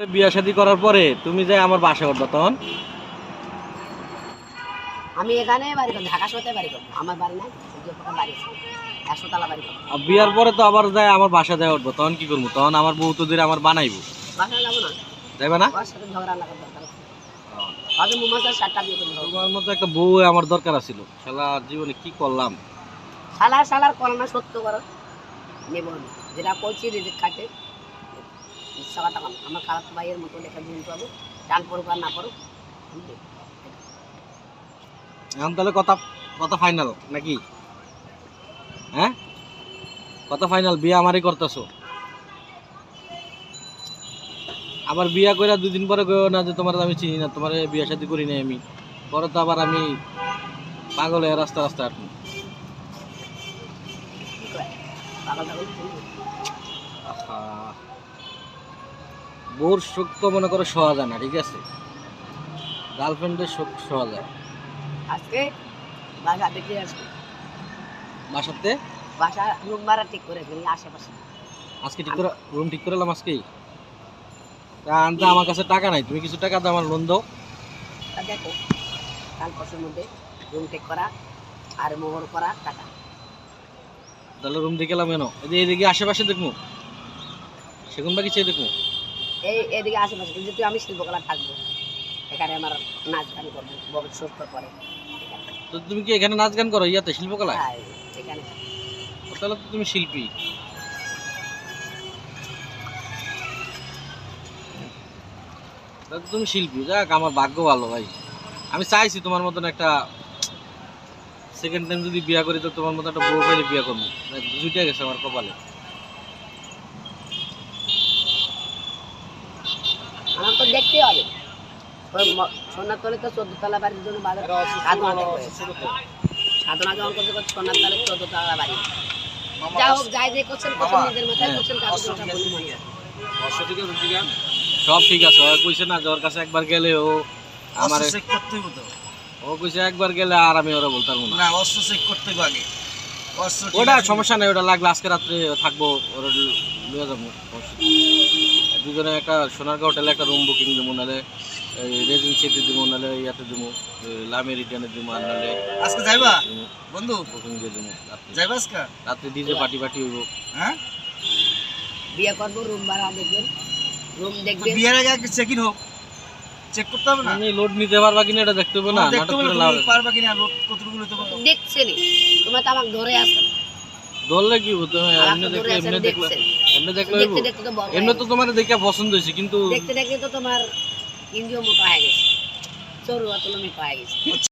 বিয়া শাদী করার পরে তুমি যে আমার বাসা তখন? আমি এখানে বাড়ি করব ঢাকা শহরে বাড়ি করব। আমার বাড়ি নাই যে ওখানে বাড়ি আছে। একশো তালা বাড়ি করব। আর বিয়ার পরে তো আবার যায় আমার বাসা যায় উঠবো তখন কি করব? তখন আমার বউ তো দিয়ে আমার বানাইবো। বাসায় যাব না। যাবে না? ওর সাথে ঝগড়া লাগার দরকার আছে হয়তো মুমার সাতটা বিয়ে করব। তোমার মতো একটা বউ আমার দরকার আছিল। শালা জীবনে কি করলাম? সালার সালার করো না সত্য করো। নেব না। যেটা করছি রিজিক খাতে ইচ্ছা কথা কম। আমার খারাপ ভাইয়ের মতো লেখা দিন পাবো পড়ুক আর না পড়ুক এখন তাহলে কথা কথা ফাইনাল নাকি? হ্যাঁ? কথা ফাইনাল বিয়ে আমারই করতেছো। আবার বিয়া করে দুদিন পরে গো না যে তোমার আমি চিনি না তোমার বিয়া শাদি করি নাই আমি। পরে তো আবার আমি পাগল হয়ে রাস্তা রাস্তা হাঁটবো। পাগল শুনব? সুখ তো মনে করো সহজ যায় না ঠিক আছে? গার্লফ্রেন্ডের সুখ সহজ যায়। আজকে বাসা দেখে আসব। বাসাতে? বাসা রুম ভাড়া ঠিক করে ফেলি আশেপাশে। আজকে ঠিক করে রুম ঠিক করে এলাম আজকেই? তা আনতে আমার কাছে টাকা নাই তুমি কিছু টাকা দাও আমার লোন দাও। দেখো কাল পরশুর মধ্যে রুম ঠিক করা আর মোহর করা টাকা। তাহলে রুম দেখে এলাম কেন? এদিকে এদিকে আশেপাশে দেখব। সেগুন বাকি চেয়ে দেখব। এই এদিকে আশেপাশে যেহেতু আমি শিল্পকলা থাকব। এখানে আমার নাচ গান করব বড় সুস্থ করে। তো তুমি কি এখানে নাচ গান করো ইয়াতে শিল্পকলা হ্যাঁ, এখানে। তাহলে তো তুমি শিল্পী। তুমি শিল্পী। যাক আমার ভাগ্য ভালো ভাই। আমি চাইছি তোমার মতন একটা সেকেন্ড টাইম যদি বিয়া করি তো তোমার মতো একটা বউ পেলে বিয়া করব। দুইটা গেছে আমার কপালে। আমার তো দেখতেই হবে। ওই ম- সোনার তলে তো চোদ্দ তলা বাড়ির জন্য বাজার সাধনা দেখতে হবে। সাধনা করছে চোদ্দ তলা বাড়ি। যা হোক যাই যে করছেন করছেন নিজের মাথায় করছেন হয়। সব ঠিক আছে ও কইছে না ওর কাছে একবার গেলে ও আমার চেক করতে হইব তো। ও কইছে একবার গেলে আর আমি ওরা বলতে পারব না। না অস্ত্র চেক করতে আগে। অস্ত্র ওটা সমস্যা নাই ওটা লাগলে আজকে রাত্রে থাকব ওরা লিয়ে যাব দুজনে একটা সোনারগাঁ হোটেলে একটা রুম বুকিং দেবো নাহলে রেজেন্সিতে দেবো নাহলে ইয়াতে দেবো লামে রিটার্নে দেবো আর নাহলে আজকে যাইবা? বন্ধু? বুকিং দিয়ে দেবো যাইবা আজকে? রাত্রে ডিজে পার্টি পার্টি হইব। হ্যাঁ? বিয়ে করব রুম ভাড়া দেখবেন। রুম দেখবেন। বিয়ের আগে আগে চেক ইন হোক। চেক করতে হবে না? তুমি লোড নিতে পারবা কিনা এটা দেখতে হবে না দেখতে হবে না, পারবা কিনা লোক কতটুকু লইতে পারব? দেখছে নি তোমার তো আমাকে ধরে আসে ধরলে কি হতো তুমি এমনি দেখলে এমনি দেখলে। দেখছেন। এমনি দেখলে দেখতে দেখতে তো বড় এমনি তো তোমার দেখে পছন্দ হয়েছে কিন্তু। দেখতে দেখতে তো তোমার ইন্দ্রিয় মোটা হয়ে গেছে। চরুয়া তুলো পায়ে গেছে।